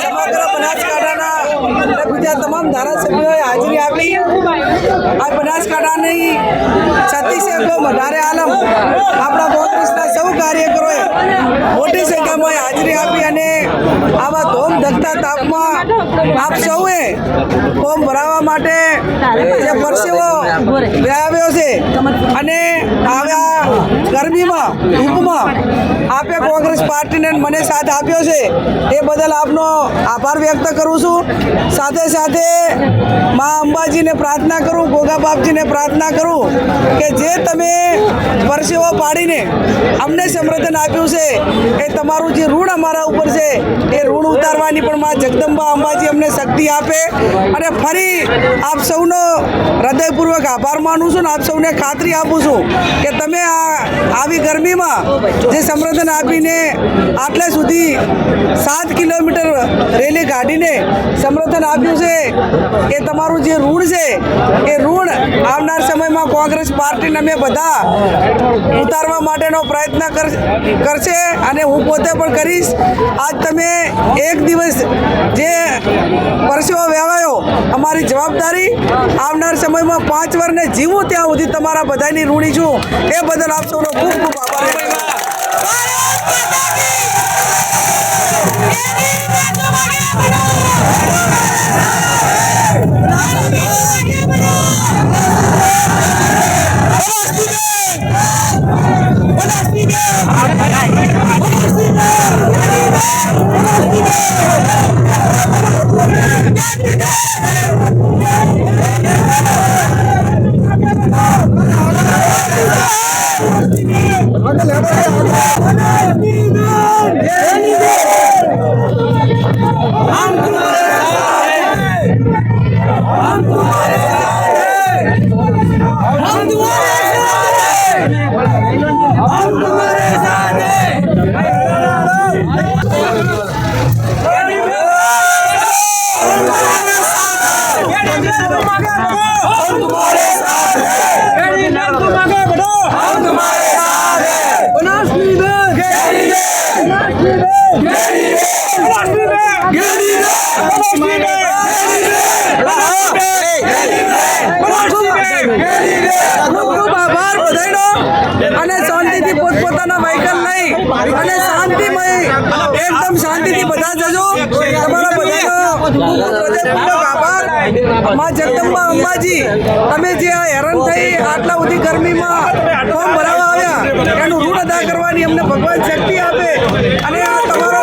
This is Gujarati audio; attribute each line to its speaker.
Speaker 1: સમગ્ર બનાસકાંઠાના અને તમામ ધારાસભ્યોએ હાજરી આપી. આ બનાસકાંઠાની છત્તીસેકો વધારે આલમ આપણા કોંગ્રેસના સૌ કાર્યકરોએ મોટી સંખ્યામાં હાજરી આપી અને આવા ધોમ ધકતા તાપમાં આપ સૌએ ફોર્મ ભરાવવા માટે જે પરસેવો વ્યાવ્યો છે અને આવા ગરમીમાં, ધૂપમાં આપે કોંગ્રેસ પાર્ટીને મને સાથ આપ્યો છે. એ બદલ આપનો આભાર વ્યક્ત કરું છું. સાથે સાથે મા અંબાજીને પ્રાર્થના કરું, ગોગા બાપજીને પ્રાર્થના કરું કે જે તમે પરસેવો પાડીને અમને સમર્થન આપ્યું છે, એ તમારું જે ઋણ અમારા ઉપર છે, એ ઋણ ઉતારવાની પણ મા જગદંબા અંબાજી અમને શક્તિ આપે. અને ફરી આપ સૌનો હૃદયપૂર્વક આભાર માનું છું ને આપ સૌને ખાતરી આપું છું કે તમે આવી ગરમીમાં જે સમર્થન આપીને આટલે સુધી સાત કિલોમીટર રેલી કાઢીને સમર્થન આપ્યું છે એ તમારું જે ઋણ છે, એ ઋણ આવનાર સમયમાં કોંગ્રેસ પાર્ટીને અમે બધા ઉતારવા માટેનો પ્રયત્ન કર- કરશે અને હું પોતે પણ કરીશ. આજ તમે એક દિવસ જે પરસેવો વહેવાયો અમારી જવાબદારી આવનાર સમયમાં પાંચ વર્ષને જીવું ત્યાં સુધી તમારા બધાની ઋણી છું. એ બદલ આપ સૌનો Yeah! Vamos! પોતપોતાના વ્હીકલ લઈ અને શાંતિમય, એકદમ શાંતિથી બધા જજો. તમારા હૃદયપૂર્વક આભાર. મા જગદંબા અંબાજી તમે જે હેરાન થઈ આટલા બધી ગરમીમાં ફોર્મ ભરાવા આવ્યા, એનું ઋણ અદા કરવાની અમને ભગવાન શક્તિ આપે. અને આ તમારો